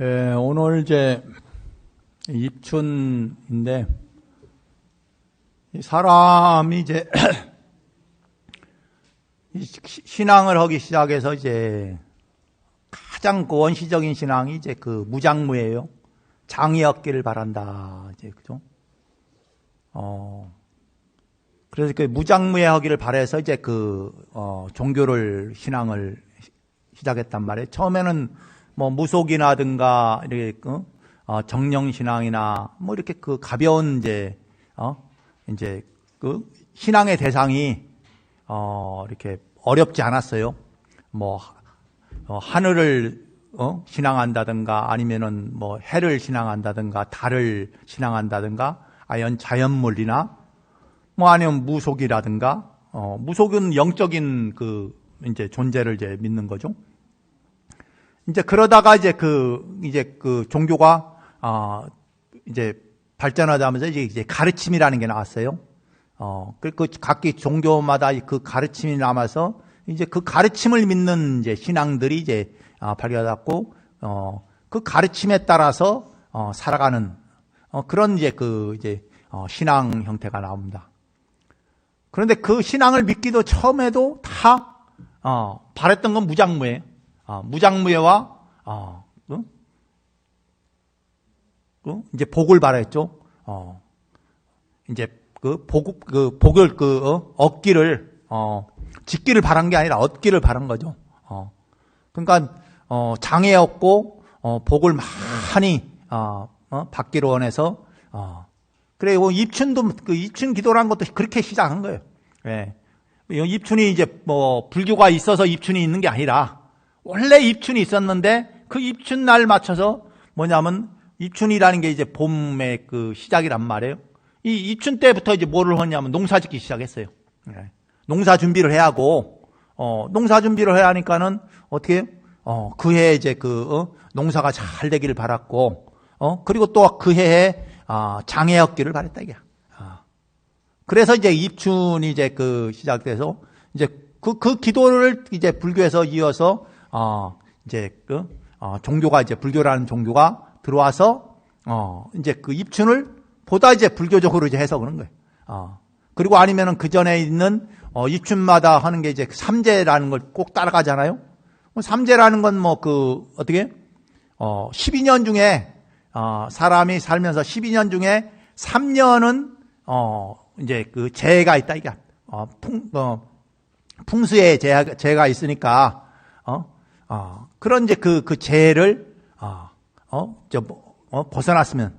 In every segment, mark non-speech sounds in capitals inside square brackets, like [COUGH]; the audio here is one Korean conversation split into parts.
예, 오늘 이제 입춘인데 이 사람이 이제 [CLEARS THROAT] 신앙을 하기 시작해서 이제 가장 그 원시적인 신앙이 이제 그 무장무예요. 장이 없기를 바란다. 이제 그죠? 어. 그래서 그 무장무예 하기를 바래서 이제 그 어, 종교를 신앙을 시- 시작했단 말이에요. 처음에는 뭐 무속이나든가 이렇게 그, 어, 정령신앙이나 뭐 이렇게 그 가벼운 이제 어 이제 그 신앙의 대상이 어 이렇게 어렵지 않았어요. 뭐 어, 하늘을 어, 신앙한다든가 아니면은 뭐 해를 신앙한다든가 달을 신앙한다든가 아연 자연물이나 뭐 아니면 무속이라든가 어, 무속은 영적인 그 이제 존재를 이제 믿는 거죠. 이제 그러다가 이제 그 이제 그 종교가 아 이제 발전하자면서 이제 이제 가르침이라는 게 나왔어요. 어, 그, 그 각기 종교마다 그 가르침이 남아서 이제 그 가르침을 믿는 이제 신앙들이 이제 아, 발견받고 어, 그 가르침에 따라서 어, 살아가는 어, 그런 이제 그 이제 어, 신앙 형태가 나옵니다. 그런데 그 신앙을 믿기도 처음에도 다 어, 바랬던 건 무장무예요. 어, 무장무예와 어, 그, 그 이제 복을 바랬죠. 어, 이제 그 복, 그 복을 그 어, 얻기를 어, 짓기를 바란 게 아니라 얻기를 바란 거죠. 어, 그러니까 어, 장애 없고 어, 복을 많이 어, 어, 받기를 원해서 어, 그래 요 입춘도 그 입춘 기도라는 것도 그렇게 시작한 거예요. 예. 이 입춘이 이제 뭐 불교가 있어서 입춘이 있는 게 아니라 원래 입춘이 있었는데 그 입춘 날 맞춰서 뭐냐면 입춘이라는 게 이제 봄의 그 시작이란 말이에요. 이 입춘 때부터 이제 뭐를 하냐면 농사 짓기 시작했어요. 예. 농사 준비를 해야 하고 어, 농사 준비를 해야 하니까는 어떻게 어, 그 해에 이제 그 어, 농사가 잘 되기를 바랐고 어, 그리고 또 그 해에 아, 장애 얻기를 바랬다 이게. 아. 그래서 이제 입춘이 이제 그 시작돼서 이제 그, 그 기도를 이제 불교에서 이어서 어, 이제 그 어, 종교가 이제 불교라는 종교가 들어와서 어, 이제 그 입춘을 보다 이제 불교적으로 이제 해서 그런 거예요. 어. 그리고 아니면은 그 전에 있는 어, 입춘마다 하는 게 이제 삼재라는 걸 꼭 따라가잖아요. 뭐 삼재라는 건 뭐 그 어떻게 어, 12년 중에 어, 사람이 살면서 12년 중에 3년은 어, 이제 그 재해가 있다 이게 어, 풍, 어, 재해가, 재해가 있으니까 어, 어, 그런 이제 그, 그 재해를 어, 어, 저, 뭐, 어, 벗어났으면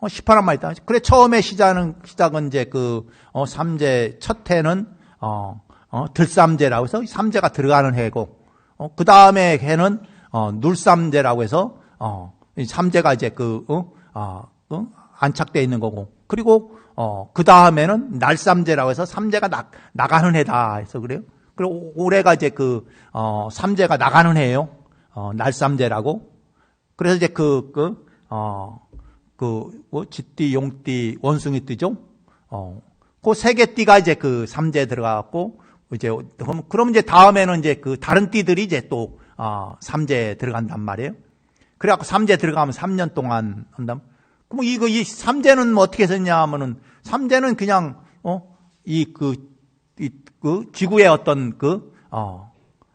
어, 18한만 있다. 그래 처음에 시작은 시작은 이제 그 어, 삼재 첫 해는 어, 어, 들삼재라고 해서 삼재가 들어가는 해고 어, 그 다음에 해는 어, 눌삼재라고 해서 어, 이 삼재가 이제 그 어, 어, 어, 안착돼 있는 거고 그리고 어, 그 다음에는 날삼재라고 해서 삼재가 나, 나가는 해다 해서 그래요. 그리고 올해가 이제 그 어, 삼재가 나가는 해예요. 어, 날삼재라고. 그래서 이제 그, 그, 어, 그, 뭐, 쥐띠, 용띠, 원숭이 띠죠? 어, 그 세 개 띠가 이제 그 삼재에 들어가갖고, 이제, 그럼, 그럼 이제 다음에는 이제 그 다른 띠들이 이제 또, 어, 삼재에 들어간단 말이에요. 그래갖고 삼재 들어가면 3년 동안 한다. 그럼 이거, 이 삼재는 뭐 어떻게 썼냐 하면은, 삼재는 그냥, 어, 이 그, 이, 그 지구의 어떤 그, 어,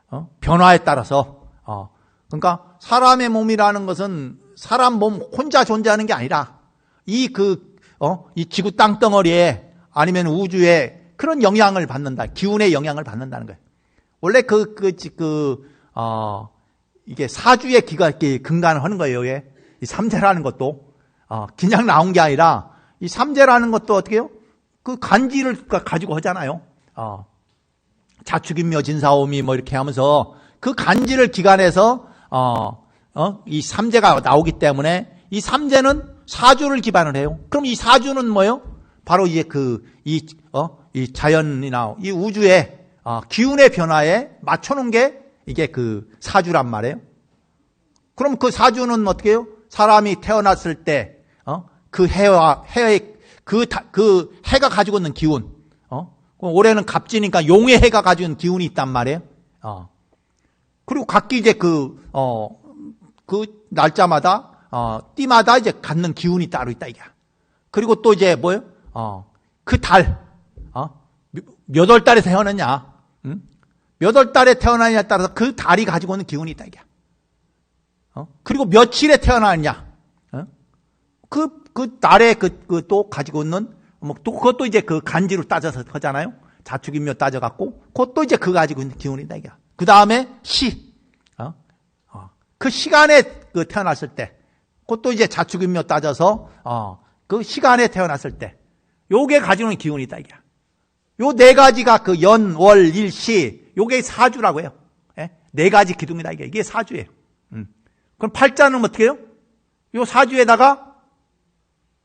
어, 변화에 따라서, 어, 그러니까 사람의 몸이라는 것은 사람 몸 혼자 존재하는 게 아니라 이 그, 어, 이 지구 땅덩어리에 아니면 우주에 그런 영향을 받는다. 기운의 영향을 받는다는 거예요. 원래 그, 그, 지- 그, 어, 이게 사주의 기가 이렇게 근간을 하는 거예요. 이게. 이 삼재라는 것도, 어, 그냥 나온 게 아니라 이 삼재라는 것도 어떻게 해요? 그 간지를 가- 가지고 하잖아요. 어, 자축인묘 진사오미 뭐 이렇게 하면서 그 간지를 기관해서 어, 어, 이 삼재가 나오기 때문에 이 삼재는 사주를 기반을 해요. 그럼 이 사주는 뭐요? 바로 이제 그, 이, 어, 이 자연이나 이 우주의 어, 기운의 변화에 맞춰놓은 게 이게 그 사주란 말이에요. 그럼 그 사주는 어떻게 해요? 사람이 태어났을 때, 어, 그 해와, 해의, 그, 다- 그 해가 가지고 있는 기운, 올해는 갑지니까 용의 해가 있는 기운이 있단 말이에요. 어. 그리고 각기 이제 그, 어, 그 날짜마다 어, 띠마다 이제 갖는 기운이 따로 있다 이게. 그리고 또 이제 뭐요? 어, 그 달, 어, 몇 월 달에 태어났냐? 응? 몇월 달에 태어나냐에 따라서 그 달이 가지고 있는 기운이 있다 이게. 어? 그리고 며칠에 태어났냐? 어? 그, 그 달에 그, 그 또 가지고 있는, 뭐, 또 그것도 이제 그 간지로 따져서 하잖아요? 자축인묘 따져갖고, 그것도 이제 그 가지고 있는 기운이다, 이게. 그 다음에 시, 어? 어. 그 시간에 그 태어났을 때, 그것도 이제 자축인묘 따져서, 어, 그 시간에 태어났을 때, 요게 가지고 있는 기운이다, 이게. 요 네 가지가 그 연, 월, 일, 시, 요게 사주라고 해요. 예? 네 가지 기둥이다, 이게. 이게 사주예요. 음. 그럼 팔자는 어떻게 해요? 요 사주에다가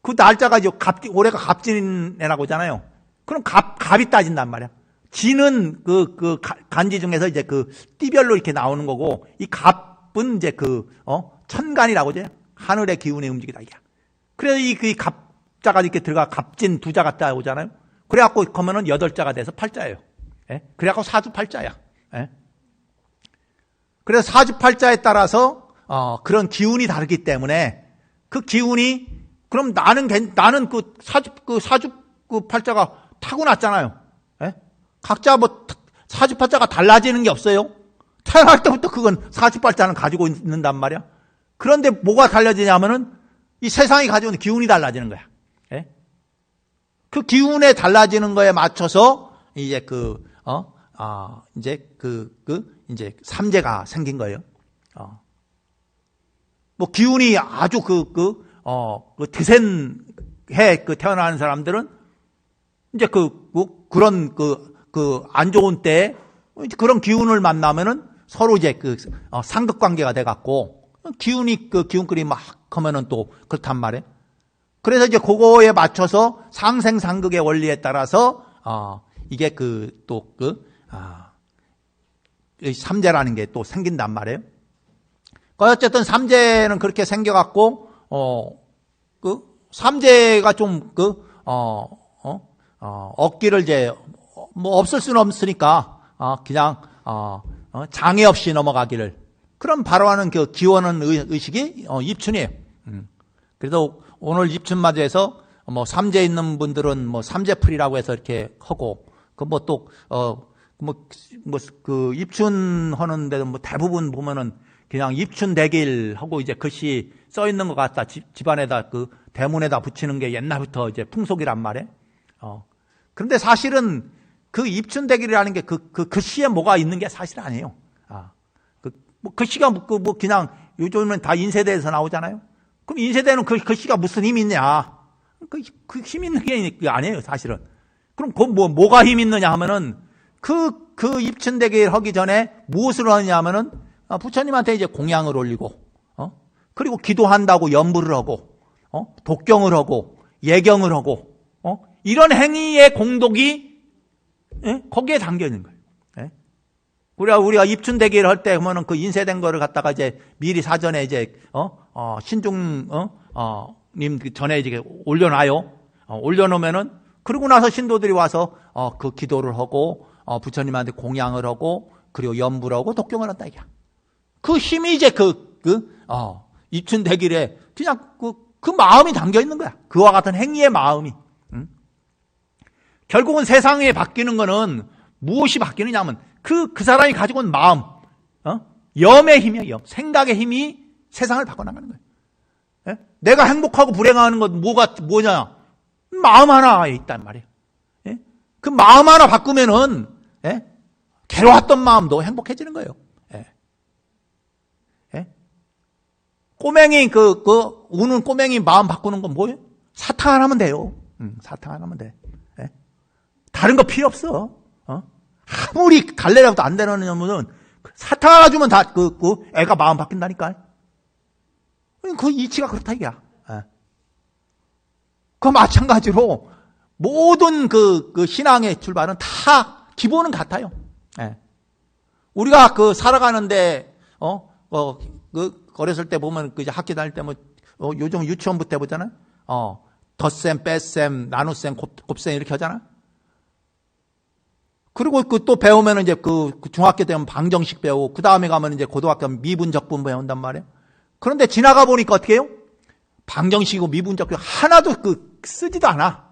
그 날짜가 갑, 올해가 갑진해라고 하잖아요. 그럼 갑, 갑이 따진단 말이야. 지는 그, 그 가- 간지 중에서 이제 그 띠별로 이렇게 나오는 거고, 이 갑은 이제 그, 어, 천간이라고 하죠. 하늘의 기운의 움직이다, 이게. 그래서 이, 그 갑자가 이렇게 들어가 갑진 두 자가 따오잖아요. 그래갖고 그러면은 여덟 자가 돼서 팔자예요. 예? 그래갖고 사주 팔자야. 예? 그래서 사주 팔자에 따라서 어, 그런 기운이 다르기 때문에 그 기운이 그럼 나는 괜- 나는 그 사주 그 사주 그 팔자가 타고났잖아요. 예? 각자 뭐 타- 사주 팔자가 달라지는 게 없어요. 태어날 때부터 그건 사주 팔자는 가지고 있는단 말이야. 그런데 뭐가 달라지냐면은 이 세상이 가지고 있는 기운이 달라지는 거야. 예? 그 기운에 달라지는 거에 맞춰서 이제 그, 어, 아, 이제 그, 그, 이제 삼재가 생긴 거예요. 어. 뭐 기운이 아주 그, 그, 어, 그 드센 해그 태어나는 사람들은 이제 그, 그 그런 그, 그 안 좋은 이제 그런 기운을 만나면은 서로 이제 그 어, 상극 관계가 돼 갖고 기운이 그 기운끌이 막 하면은 또 그렇단 말이에요. 그래서 이제 그거에 맞춰서 상생 상극의 원리에 따라서 어, 이게 그 또그 아, 이 삼재라는 게 또 생긴단 말이에요. 그 어쨌든 삼재는 그렇게 생겨갖고 어 그 삼재가 좀 그 어, 어, 어, 얻기를 이제 어, 뭐 없을 수는 없으니까 어, 그냥 어, 어, 장애 없이 넘어가기를 그런 바로 하는 그 기원은 의- 의식이 어, 입춘이에요. 음. 그래서 오늘 입춘 맞이에서 뭐 삼재 있는 분들은 뭐 삼재풀이라고 해서 이렇게 하고 그 뭐 또 어 뭐 뭐 그 입춘 하는 데는 뭐 대부분 보면은 그냥 입춘 대길 하고 이제 글씨 써 있는 것 같다 집, 집안에다 그 대문에다 붙이는 게 옛날부터 이제 풍속이란 말이에요. 어. 그런데 사실은 그 입춘 대길이라는 게 그 그 글씨에 뭐가 있는 게 사실 아니에요. 아. 그, 뭐 글씨가 뭐, 그뭐 그냥 요즘은 다 인쇄대에서 나오잖아요. 그럼 인쇄대는 그 글씨가 무슨 힘이 있냐? 그, 그 힘 있는 게 아니에요, 사실은. 그럼 그 뭐, 뭐가 힘 있느냐 하면은 그, 그 입춘대기를 하기 전에 무엇을 하느냐 하면은 아, 부처님한테 이제 공양을 올리고, 어? 그리고 기도한다고 연부를 하고, 어? 독경을 하고, 예경을 하고, 어? 이런 행위의 공덕이 예? 거기에 담겨 있는 거예요. 예? 우리가 우리가 입춘 대기를 할 때 보면은 그 인쇄된 거를 갖다가 이제 미리 사전에 이제 어, 어 신중 어어님 전에 이제 올려놔요. 어, 올려놓으면은 그러고 나서 신도들이 와서 어 그 기도를 하고 어 부처님한테 공양을 하고 그리고 연부를 하고 독경을 한다 이게. 그 힘이 이제 그 그 어 입춘 대길에 그냥 그 그 마음이 담겨 있는 거야. 그와 같은 행위의 마음이. 응? 결국은 세상에 바뀌는 거는 무엇이 바뀌느냐면 그, 그 사람이 가지고 있는 마음, 어? 염의 힘이에요, 염. 생각의 힘이 세상을 바꿔나가는 거예요. 예? 내가 행복하고 불행하는 건 뭐가, 뭐냐? 마음 하나에 있단 말이에요. 예? 그 마음 하나 바꾸면은, 예? 괴로웠던 마음도 행복해지는 거예요. 예. 예? 꼬맹이, 그, 그, 우는 꼬맹이 마음 바꾸는 건 뭐예요? 사탕 하나면 돼요. 음, 사탕 하나면 돼. 예? 다른 거 필요 없어. 어? 아무리 갈래라도 안 되느냐면은 사탕 하나 주면 다 그 그 애가 마음 바뀐다니까. 그 이치가 그렇다 이야. 예. 그 마찬가지로 모든 그, 그 신앙의 출발은 다 기본은 같아요. 예. 우리가 그 살아가는데 어 어 그 어렸을 때 보면 그 학교 다닐 때뭐 어, 요즘 유치원부터 해보잖아요. 어 덧셈, 뺄셈, 나눗셈, 곱, 곱셈 이렇게 하잖아. 그리고 그 또 배우면 이제 그, 그 중학교 되면 방정식 배우고 그 다음에 가면 이제 고등학교 미분 적분 배운단 말이에요. 그런데 지나가 보니까 어떻게 해요? 방정식이고 미분적교 하나도 그 쓰지도 않아.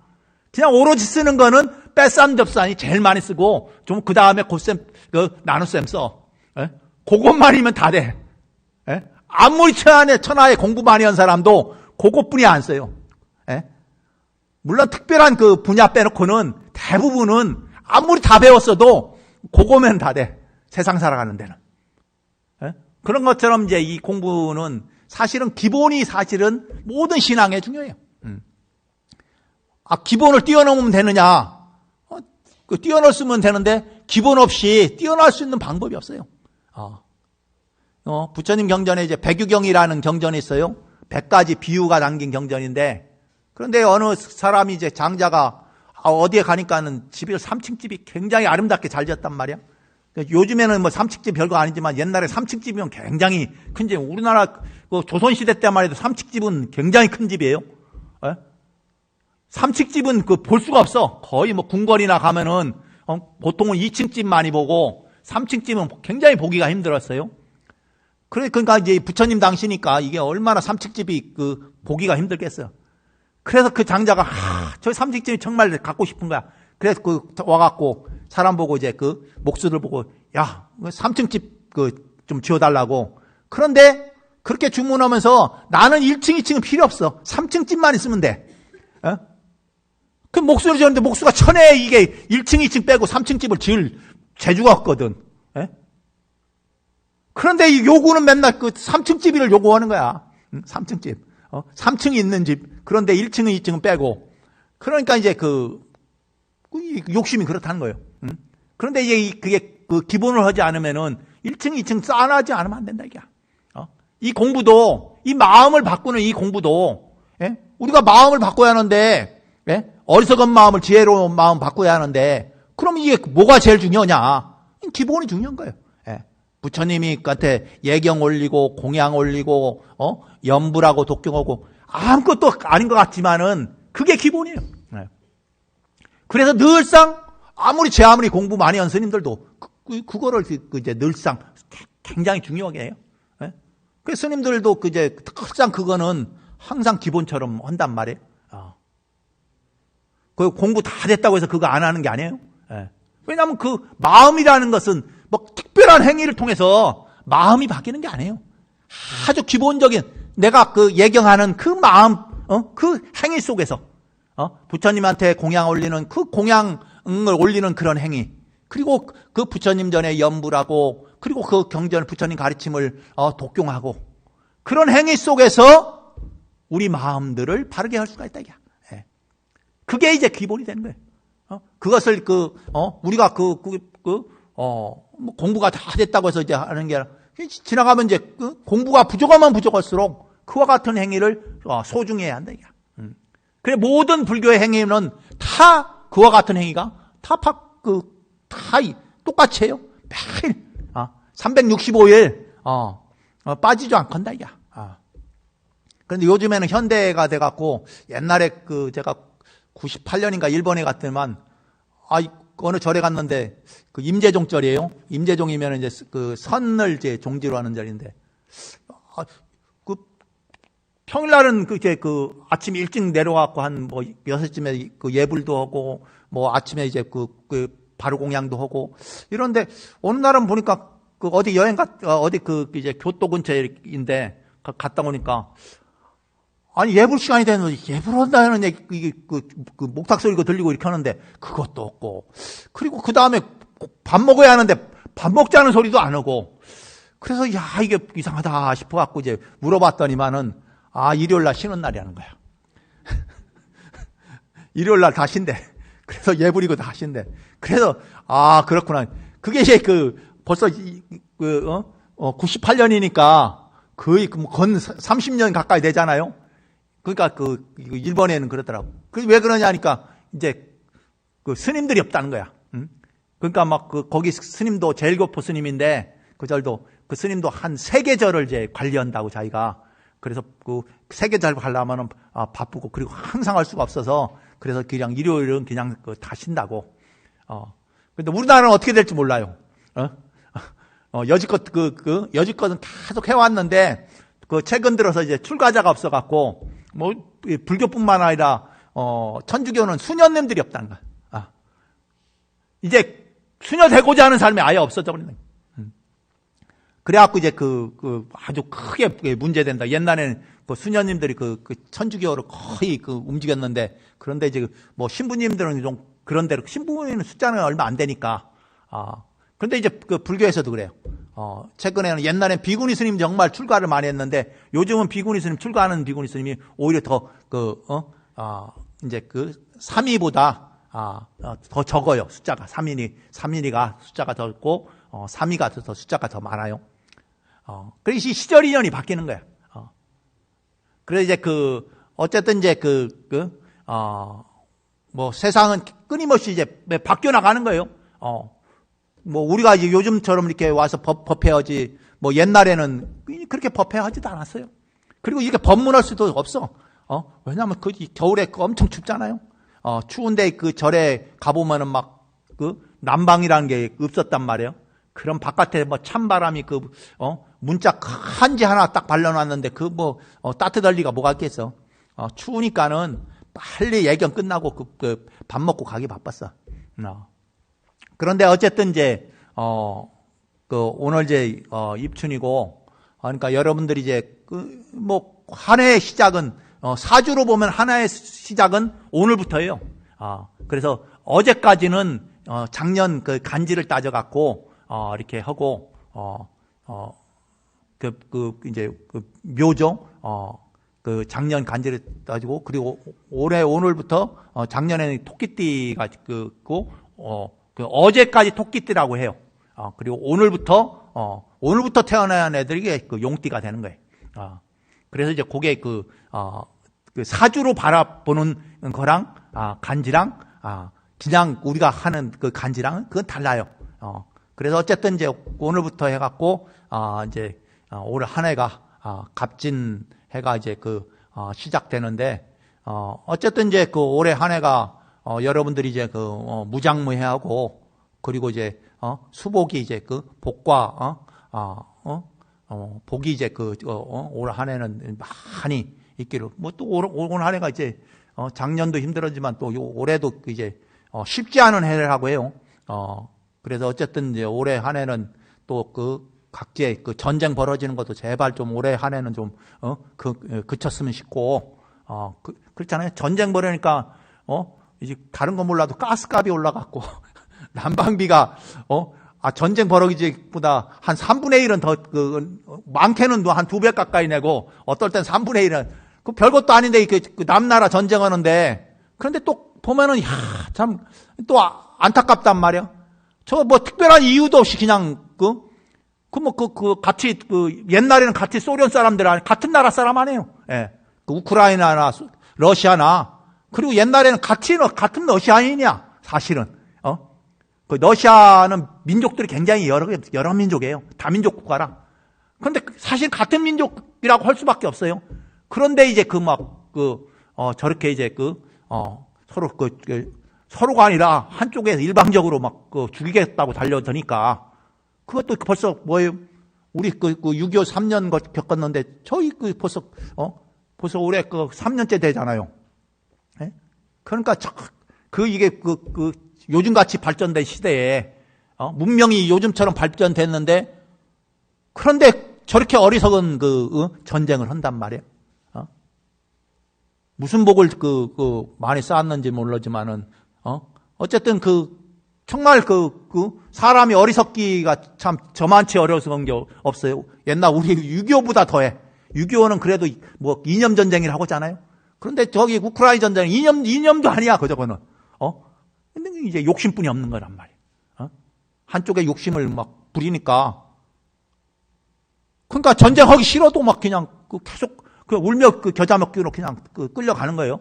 그냥 오로지 쓰는 거는 빼싼 접산이 제일 많이 쓰고 좀 그 다음에 고쌤 그 나눗셈 써. 예? 그것만이면 다 돼. 예? 아무리 천하에 천하에 공부 많이 한 사람도 그것뿐이 안 써요. 예? 물론 특별한 그 분야 빼놓고는 대부분은 아무리 다 배웠어도 그거면 다 돼. 세상 살아가는 데는. 예? 그런 것처럼 이제 이 공부는 사실은 기본이 사실은 모든 신앙에 중요해요. 음. 아, 기본을 뛰어넘으면 되느냐? 어, 그 뛰어넘으면 되는데 기본 없이 뛰어날 수 있는 방법이 없어요. 어. 어, 부처님 경전에 이제 백유경이라는 경전이 있어요. 100가지 비유가 담긴 경전인데 그런데 어느 사람이 이제 장자가 아, 어디에 가니까는 집이 3층 집이 굉장히 아름답게 잘 지었단 말이야. 요즘에는 뭐 3층 집 별거 아니지만 옛날에 3층 집이면 굉장히 큰 집. 우리나라 그 조선 시대 때만 해도 3층 집은 굉장히 큰 집이에요. 예? 3층 집은 그 볼 수가 없어. 거의 뭐 궁궐이나 가면은 어, 보통은 2층 집 많이 보고 3층 집은 굉장히 보기가 힘들었어요. 그러니까 이제 부처님 당시니까 이게 얼마나 3층 집이 그 보기가 힘들겠어요. 그래서 그 장자가 하, 저 3층 집이 정말 갖고 싶은 거야. 그래서 그 와갖고 사람 보고 이제 그 목수들 보고 야 3층 집 그 좀 지어달라고. 그런데 그렇게 주문하면서 나는 1층, 2층은 필요 없어. 3층 집만 있으면 돼. 어? 그 목수를 지었는데 목수가 천에 이게 1층, 2층 빼고 3층 집을 지을 재주가 없거든. 예? 그런데 이 요구는 맨날 그 3층 집을 요구하는 거야. 응? 3층 집. 어? 3층이 있는 집. 그런데 1층은 2층은 빼고. 그러니까 이제 그, 그 욕심이 그렇다는 거예요. 응? 그런데 이제 그게 그 기본을 하지 않으면은 1층, 2층 쌓아나지 않으면 안 된다, 이게. 어? 이 공부도, 이 마음을 바꾸는 이 공부도, 예? 우리가 마음을 바꿔야 하는데, 예? 어리석은 마음을 지혜로운 마음 바꿔야 하는데, 그럼 이게 뭐가 제일 중요하냐? 기본이 중요한 거예요. 예. 부처님이 한테 예경 올리고, 공양 올리고, 어? 연불하고 독경하고, 아무것도 아닌 것 같지만은, 그게 기본이에요. 예. 그래서 늘상, 아무리 제 아무리 공부 많이 한 스님들도, 그, 그 거를 그 이제 늘상 굉장히 중요하게 해요. 예? 그 스님들도 그 이제 특상 그거는 항상 기본처럼 한단 말이에요. 어. 그 공부 다 됐다고 해서 그거 안 하는 게 아니에요. 예. 왜냐하면 그 마음이라는 것은 뭐 특별한 행위를 통해서 마음이 바뀌는 게 아니에요. 아주 기본적인 내가 그 예경하는 그 마음, 어? 그 행위 속에서 어? 부처님한테 공양 올리는 그 공양을 올리는 그런 행위. 그리고 그 부처님 전에 연불하고 그리고 그 경전 부처님 가르침을 어, 독경하고 그런 행위 속에서 우리 마음들을 바르게 할 수가 있다 이게. 예. 그게 이제 기본이 되는 거예요. 어? 그것을 그 어, 우리가 그, 그, 그 어, 뭐 공부가 다 됐다고 해서 이제 하는 게 아니라 지나가면 이제 그 공부가 부족하면 부족할수록 그와 같은 행위를 어, 소중히 해야 한다. 음. 그래 모든 불교의 행위는 다 그와 같은 행위가 다 그, 다 똑같이 해요. 매일, 어, 365일, 어, 어, 빠지지 않건다, 이게. 어. 그런데 요즘에는 현대가 돼갖고, 옛날에 그, 제가 98년인가 일본에 갔더만, 아, 어느 절에 갔는데, 그 임재종 절이에요. 임재종이면 이제 그 선을 이제 종지로 하는 절인데, 아, 그, 평일날은 그, 이제 그 아침 일찍 내려가고 한 뭐, 6시쯤에 그 예불도 하고, 뭐 아침에 이제 그, 그 바로 공양도 하고 이런데 어느 날은 보니까 그 어디 여행 갔 어디 그 이제 교토 근처인데 갔다 오니까 아니 예불 시간이 되는데 예불 한다는 얘기 이게 그, 그 목탁 소리가 들리고 이렇게 하는데 그것도 없고 그리고 그 다음에 밥 먹어야 하는데 밥 먹자는 소리도 안 하고 그래서 야 이게 이상하다 싶어 갖고 이제 물어봤더니만은 아 일요일 날 쉬는 날이라는 거야. [LAUGHS] 일요일 날다 쉰대. 그래서 예불이고 다 하신대. 그래서 아 그렇구나. 그게 이제 그 벌써 그 어? 어 98년이니까 거의 그뭐건 30년 가까이 되잖아요. 그러니까 그 일본에는 그렇더라고. 그 왜 그러냐니까 이제 그 스님들이 없다는 거야. 응? 그러니까 막 그 거기 스님도 제일교포 스님인데 그 절도 그 스님도 한 세 계절을 이제 관리한다고 자기가 그래서 그 세 계절 가려면은 아, 바쁘고 그리고 항상 할 수가 없어서 그래서 그냥 일요일은 그냥 그 다 쉰다고. 어. 근데 우리나라는 어떻게 될지 몰라요. 어? 어, 여지껏 그, 그, 여지껏은 계속 해왔는데, 그 최근 들어서 이제 출가자가 없어갖고 뭐이 불교뿐만 아니라 어 천주교는 수녀님들이 없다는 거야. 아. 이제 수녀 되고자 하는 사람이 아예 없어져 버리는 거야. 음. 그래갖고 이제 그, 그 아주 크게 문제된다. 옛날에는 그 수녀님들이 그, 그 천주교를 거의 그 움직였는데 그런데 이제 뭐 신부님들은 좀 그런 대로 신부님 숫자는 얼마 안 되니까 아 그런데 이제 그 불교에서도 그래요. 어 최근에는 옛날엔 비구니 스님 정말 출가를 많이 했는데 요즘은 비구니 스님 출가하는 비구니 스님이 오히려 더그어 아, 이제 그 3위보다 아, 어, 더 적어요. 숫자가 3인이 3인이가 숫자가 더 적고 어, 3위가 더 숫자가 더 많아요. 어, 그래서 이 시절 인연이 바뀌는 거야. 어. 그래서 이제 그 어쨌든 이제 그, 그, 어, 뭐 세상은 끊임없이 이제 바뀌어 나가는 거예요. 어. 뭐 우리가 이제 요즘처럼 이렇게 와서 법, 법해야지 뭐 옛날에는 그렇게 법해하지도 않았어요. 그리고 이게 법문할 수도 없어. 어? 왜냐하면 그 겨울에 그 엄청 춥잖아요. 어, 추운데 그 절에 가보면은 막 그 난방이라는 게 없었단 말이에요. 그럼 바깥에 뭐 찬바람이 그, 어, 문짝 한지 하나 딱 발라놨는데 그 뭐, 어, 따뜻할 리가 뭐가 있겠어. 어, 추우니까는 빨리 예견 끝나고 그, 그, 밥 먹고 가기 바빴어. 어. 그런데 어쨌든 이제, 어, 그, 오늘 이제, 어, 입춘이고, 어, 그러니까 여러분들이 이제, 그, 뭐, 한 해의 시작은, 어, 사주로 보면 하나의 시작은 오늘부터예요. 어, 그래서 어제까지는, 어, 작년 그 간지를 따져갖고, 어, 이렇게 하고, 어, 어, 그, 그, 이제, 그, 묘죠, 어, 그 작년 간지를 따지고, 그리고 올해, 오늘부터, 어, 작년에는 토끼띠가 그, 고, 어, 그 어제까지 토끼띠라고 해요. 어, 그리고 오늘부터, 어, 오늘부터 태어난 애들이 그 용띠가 되는 거예요. 어, 그래서 이제 그게 그, 어, 그 사주로 바라보는 거랑, 아, 간지랑, 아, 그냥 우리가 하는 그 간지랑은 그건 달라요. 어, 그래서 어쨌든 이제 오늘부터 해갖고, 아, 이제, 어, 올한 해가, 아, 갑진 해가 이제 그, 어, 시작되는데, 어, 어쨌든 이제 그 올해 한 해가, 어, 여러분들이 이제 그, 어, 무장무해하고, 그리고 이제, 어, 수복이 이제 그 복과, 어, 어, 어, 어, 복이 이제 그, 어, 어, 올한 해는 많이 있기를. 뭐 또 올, 올한 해가 이제, 어, 작년도 힘들었지만 또 요, 올해도 이제, 어, 쉽지 않은 해라고 해요. 어, 그래서 어쨌든 이제 올해 한 해는 또 그 각지에 그 전쟁 벌어지는 것도 제발 좀 올해 한 해는 좀, 어, 그, 어, 그쳤으면 싶고, 어, 그, 그렇잖아요. 전쟁 벌으니까, 어, 이제 다른 건 몰라도 가스값이 올라갔고, [LAUGHS] 난방비가, 어, 아, 전쟁 벌어지기보다 한 3분의 1은 더, 그, 많게는 한 두 배 가까이 내고, 어떨 땐 3분의 1은, 그 별것도 아닌데, 그, 그 남나라 전쟁하는데, 그런데 또 보면은, 야, 참, 또 아- 안타깝단 말이야. 저 뭐 특별한 이유도 없이 그냥, 그, 그 뭐, 그, 그, 같이, 그, 옛날에는 같이 소련 사람들, 아니, 같은 나라 사람 아니에요. 예. 그 우크라이나나, 수- 러시아나, 그리고 옛날에는 같이, 같은 러시아인이야, 사실은. 어? 그 러시아는 민족들이 굉장히 여러, 여러 민족이에요. 다민족 국가라. 그런데 사실 같은 민족이라고 할 수밖에 없어요. 그런데 이제 그 막, 그, 어, 저렇게 이제 그, 어, 서로 그, 그 서로가 아니라 한쪽에서 일방적으로 막 그 죽이겠다고 달려드니까 그것도 벌써 뭐예요? 우리 그, 그 6.25 3년 거 겪었는데 저희 그 벌써, 어, 벌써 올해 그 3년째 되잖아요. 예? 그러니까 저- 그 이게 그, 그 요즘 같이 발전된 시대에 어? 문명이 요즘처럼 발전됐는데 그런데 저렇게 어리석은 그 어? 전쟁을 한단 말이에요. 어? 무슨 복을 그, 그 많이 쌓았는지 모르지만은 어? 어쨌든 그 정말 그, 그 사람이 어리석기가 참 저만치 어리석은 게 없어요. 옛날 우리 6.25보다 더해. 6.25는 그래도 뭐 이념 전쟁이라고 하잖아요. 그런데 저기 우크라이나 전쟁 이념 이념도 아니야 그 저거는. 어? 근데 이제 욕심뿐이 없는 거란 말이에요. 어? 한쪽에 욕심을 막 부리니까 그러니까 전쟁하기 싫어도 막 그냥 그 계속 그 울며 그 겨자 먹기로 그냥 그 끌려가는 거예요.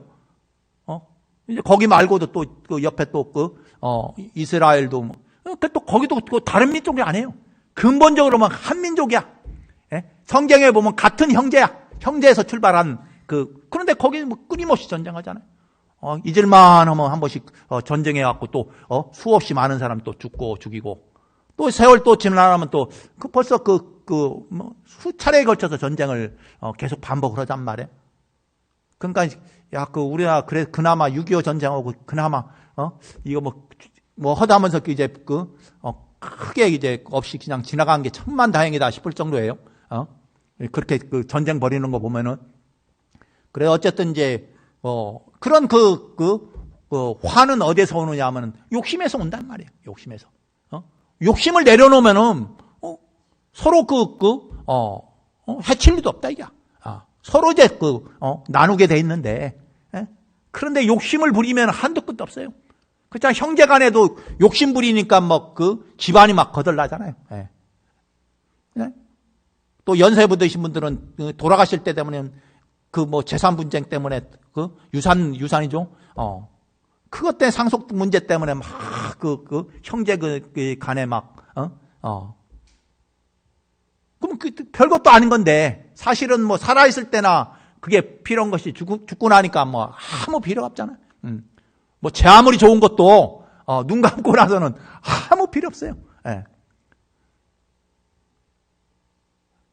어? 이제 거기 말고도 또 그 옆에 또 그 어, 이스라엘도 뭐, 그또 거기도 그 다른 민족이 아니에요. 근본적으로만 한 민족이야. 예? 성경에 보면 같은 형제야. 형제에서 출발한 그 그런데 거기는 뭐 끊임없이 전쟁하잖아요. 어, 잊을만 하면 한 번씩 어, 전쟁해 갖고 또 어, 수없이 많은 사람 또 죽고 죽이고 또 세월 또 지나가면 또 그 벌써 그 그 뭐 수차례에 걸쳐서 전쟁을 어, 계속 반복을 하단 말이에요. 그러니까 야 그 우리나라 그래 그나마 6.25 전쟁하고 그나마 어 이거 뭐 뭐 허다면서 이제 그 어, 크게 이제 없이 그냥 지나간 게 천만 다행이다 싶을 정도예요. 어 그렇게 그 전쟁 벌이는 거 보면은 그래 어쨌든 이제 어 그런 그, 그, 그 화는 어디서 오느냐 하면은 욕심에서 온단 말이에요. 욕심에서. 어? 욕심을 내려놓으면은 어? 서로 그, 그, 어, 어? 해칠 리도 없다, 이게. 아, 서로 이제 그, 어, 나누게 돼 있는데, 예? 그런데 욕심을 부리면 한도 끝도 없어요. 그렇잖아. 형제 간에도 욕심 부리니까 뭐그 집안이 막 거덜나잖아요. 예. 예? 또 연세 부드신 분들은 그 돌아가실 때 되면 그 뭐 재산 분쟁 때문에 그 유산, 유산이죠. 어. 그것 때문에 상속 문제 때문에 막 그, 그 형제 그, 그 간에 막, 어? 어. 그럼 그 별것도 아닌 건데 사실은 뭐 살아 있을 때나 그게 필요한 것이 죽고, 죽고 나니까 뭐 아무 필요 없잖아요. 음. 뭐제 아무리 좋은 것도 어, 눈 감고 나서는 아무 필요 없어요. 예.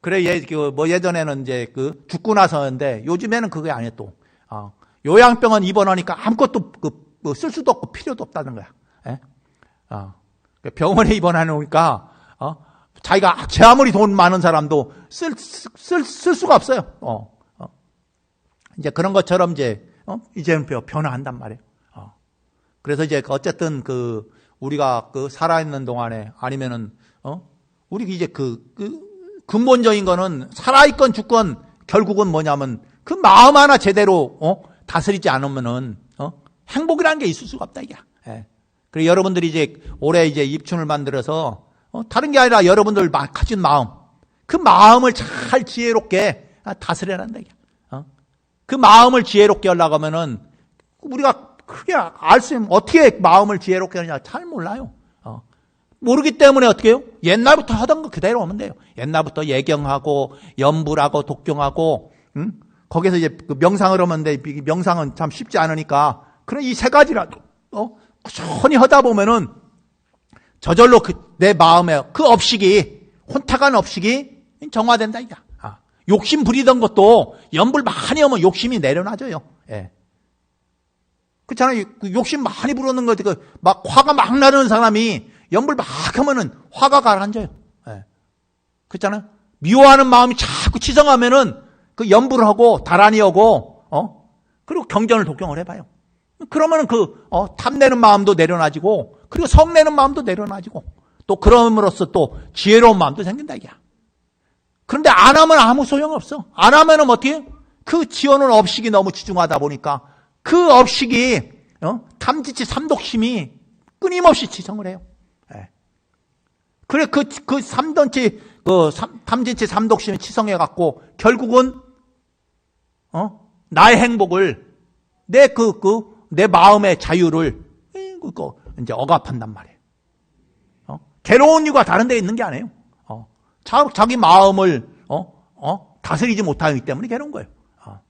그래 예, 그, 뭐 예전에는 이제 그 죽고 나서인데 요즘에는 그게 아니에요 또. 어, 요양병원 입원하니까 아무것도 그, 뭐 쓸 수도 없고 필요도 없다는 거야. 예? 어, 그 병원에 입원하니까 어, 자기가 제 아무리 돈 많은 사람도 쓸, 쓸, 쓸 수가 없어요. 어, 어. 이제 그런 것처럼 이제 어? 이제는 변화한단 말이에요. 어. 그래서 이제 어쨌든 그 우리가 그 살아있는 동안에 아니면은 어? 우리 이제 그, 그 근본적인 거는 살아있건 죽건 결국은 뭐냐면 그 마음 하나 제대로 어? 다스리지 않으면은 어? 행복이라는 게 있을 수가 없다 이게. 예. 그리고 여러분들이 이제 올해 이제 입춘을 만들어서 어? 다른 게 아니라 여러분들 가진 마음 그 마음을 잘 지혜롭게 다스려란다 이게. 어? 그 마음을 지혜롭게 하려고 하면은 우리가 크게 알 수 있는 어떻게 마음을 지혜롭게 하느냐 잘 몰라요. 어? 모르기 때문에 어떻게 해요? 옛날부터 하던 거 그대로 하면 돼요. 옛날부터 예경하고 연불하고 독경하고 응? 거기서 이제 그 명상을 하면 돼. 명상은 참 쉽지 않으니까 그런 이 세 가지라도 어? 꾸준히 하다 보면은 저절로 그 내 마음에 그 업식이 혼탁한 업식이 정화된다 이거. 아, 욕심 부리던 것도 연불 많이 하면 욕심이 내려놔져요. 예. 그렇잖아요. 그 욕심 많이 부르는 거, 그 막 화가 막 나는 사람이 연불 막 하면은 화가 가라앉아요. 예. 그렇잖아요. 미워하는 마음이 자꾸 치성하면은 그 연불을 하고 다란히 하고 어 그리고 경전을 독경을 해봐요. 그러면은 그 어, 탐내는 마음도 내려놔지고 그리고 성내는 마음도 내려놔지고 또 그럼으로써 또 지혜로운 마음도 생긴다 이게. 그런데 안 하면 아무 소용 없어. 안 하면은 어떻게? 그 지원은 업식이 너무 지중하다 보니까 그 업식이 어? 탐지치 삼독심이 끊임없이 지성을 해요. 네. 그래 그그 삼던치 그 삼, 탐진치 삼독심이 치성해 갖고 결국은 어? 나의 행복을 내 그 그 내 마음의 자유를 그거 이제 억압한단 말이에요. 괴로운 이유가 다른 데 있는 게 아니에요. 어. 자, 자기 마음을 어? 어? 다스리지 못하기 때문에 괴로운 거예요. 어.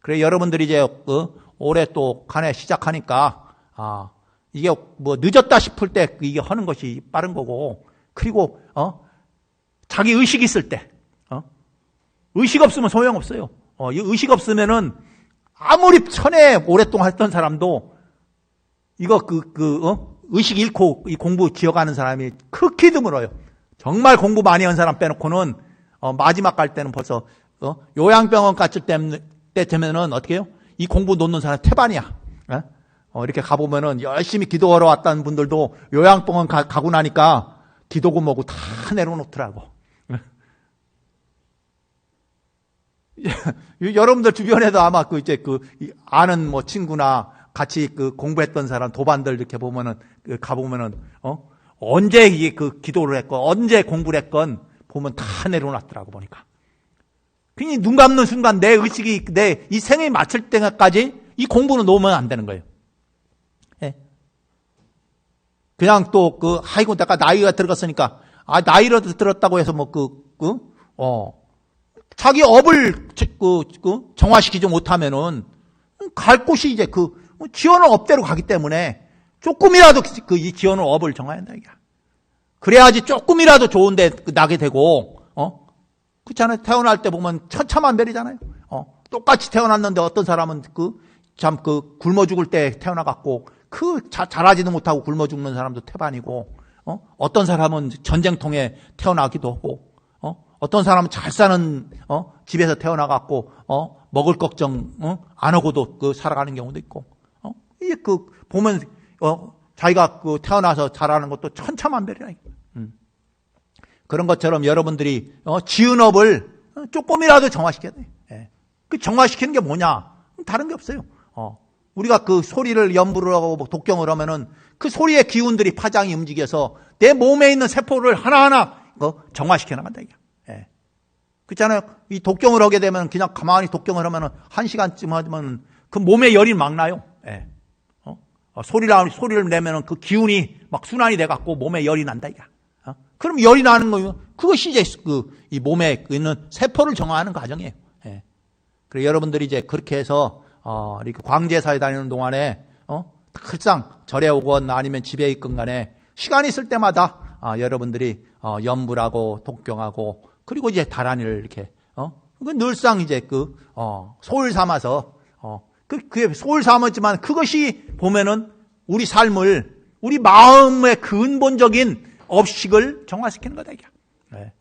그래 여러분들이 이제 그 올해 또 칸에 시작하니까 아, 이게 뭐 늦었다 싶을 때 이게 하는 것이 빠른 거고 그리고 어? 자기 의식 있을 때 어? 의식 없으면 소용 없어요. 어, 이 의식 없으면은 아무리 천에 오랫동안 했던 사람도 이거 그, 그, 어? 의식 잃고 이 공부 기억하는 사람이 극히 드물어요. 정말 공부 많이 한 사람 빼놓고는 어, 마지막 갈 때는 벌써 어, 요양병원 갔을 때 되면은 어떻게 해요? 이 공부 놓는 사람 태반이야. 어? 어 이렇게 가보면은 열심히 기도하러 왔다는 분들도 요양병원 가, 고 나니까 기도고 뭐고 다 내려놓더라고. [LAUGHS] 여러분들 주변에도 아마 그 이제 그 아는 뭐 친구나 같이 그 공부했던 사람 도반들 이렇게 보면은 그 가보면은 어 언제 이게 그 기도를 했건 언제 공부를 했건 보면 다 내려놨더라고 보니까. 그냥 눈 감는 순간 내 의식이 내 이 생에 맞출 때까지 이 공부는 놓으면 안 되는 거예요. 예. 그냥 또 그 아이고 내가 나이가 들었으니까 아 나이라도 들었다고 해서 뭐그그어 자기 업을 그, 그 정화시키지 못하면은 갈 곳이 이제 그 지원은 업대로 가기 때문에 조금이라도 그 이 지원은 업을 정해야 한다 이게. 그래야지 조금이라도 좋은데 나게 되고, 어? 그렇잖아요. 태어날 때 보면 천차만별이잖아요. 어? 똑같이 태어났는데 어떤 사람은 그, 참그 굶어 죽을 때 태어나 갖고 그 자, 잘하지도 못하고 굶어 죽는 사람도 태반이고, 어? 어떤 사람은 전쟁통에 태어나기도 하고, 어? 어떤 사람은 잘 사는, 어? 집에서 태어나갖고, 어? 먹을 걱정, 어? 안 하고도 그 살아가는 경우도 있고, 어? 이게 그, 보면, 어? 자기가 그 태어나서 잘하는 것도 천차만별이라. 음. 그런 것처럼 여러분들이 어, 지은 업을 어, 조금이라도 정화시켜야 돼. 예. 그 정화시키는 게 뭐냐? 다른 게 없어요. 어. 우리가 그 소리를 연부를 하고 뭐 독경을 하면은 그 소리의 기운들이 파장이 움직여서 내 몸에 있는 세포를 하나하나 어, 정화시켜 나간다 이게. 예. 그렇잖아요. 이 독경을 하게 되면 그냥 가만히 독경을 하면은 한 시간쯤 하면 그 몸에 열이 막 나요. 예. 어? 어, 소리를 소리를 내면은 그 기운이 막 순환이 돼 갖고 몸에 열이 난다 이게. 어? 그럼 열이 나는 거요. 그것이 이제 그 이 몸에 있는 세포를 정화하는 과정이에요. 예. 그래 여러분들이 이제 그렇게 해서 어, 이렇게 광제사에 다니는 동안에 어, 항상 절에 오건 아니면 집에 있건 간에 시간이 있을 때마다 아, 여러분들이 어, 연불하고 독경하고 그리고 이제 다란이를 이렇게 어, 그 늘상 이제 그 어, 소울 삼아서 어, 그 그게 소울 삼았지만 그것이 보면은 우리 삶을 우리 마음의 근본적인 업식을 정화시키는 거다 이게. 네.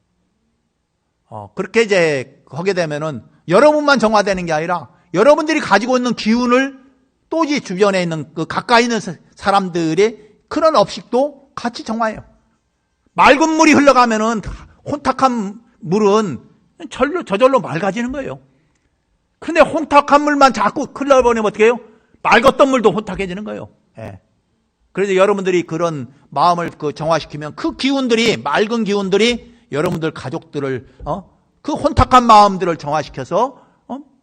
어, 그렇게 이제 하게 되면은 여러분만 정화되는 게 아니라 여러분들이 가지고 있는 기운을 또이 주변에 있는 그 가까이 있는 사람들의 그런 업식도 같이 정화해요. 맑은 물이 흘러가면은 혼탁한 물은 절로 저절로 맑아지는 거예요. 근데 혼탁한 물만 자꾸 흘러보내면 어떻게 해요? 맑았던 물도 혼탁해지는 거예요. 예. 그래서 여러분들이 그런 마음을 그 정화시키면 그 기운들이 맑은 기운들이 여러분들 가족들을 어? 그 혼탁한 마음들을 정화시켜서 어?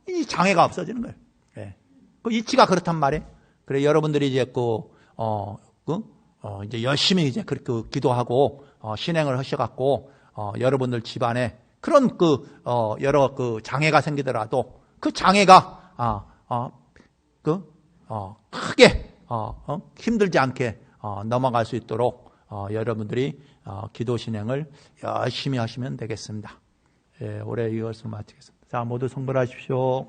이 장애가 없어지는 거예요. 예. 그 이치가 그렇단 말이에요. 그래 여러분들이 이제 그 어, 그, 어, 이제 열심히 이제 그렇게 기도하고 어, 신행을 하셔갖고 어, 여러분들 집안에 그런 그 어, 여러 그 장애가 생기더라도 그 장애가 아, 어, 그 어, 크게 어, 어, 힘들지 않게 어, 넘어갈 수 있도록 어, 여러분들이 어, 기도 신행을 열심히 하시면 되겠습니다. 예, 올해 이것을 마치겠습니다. 자, 모두 성불하십시오.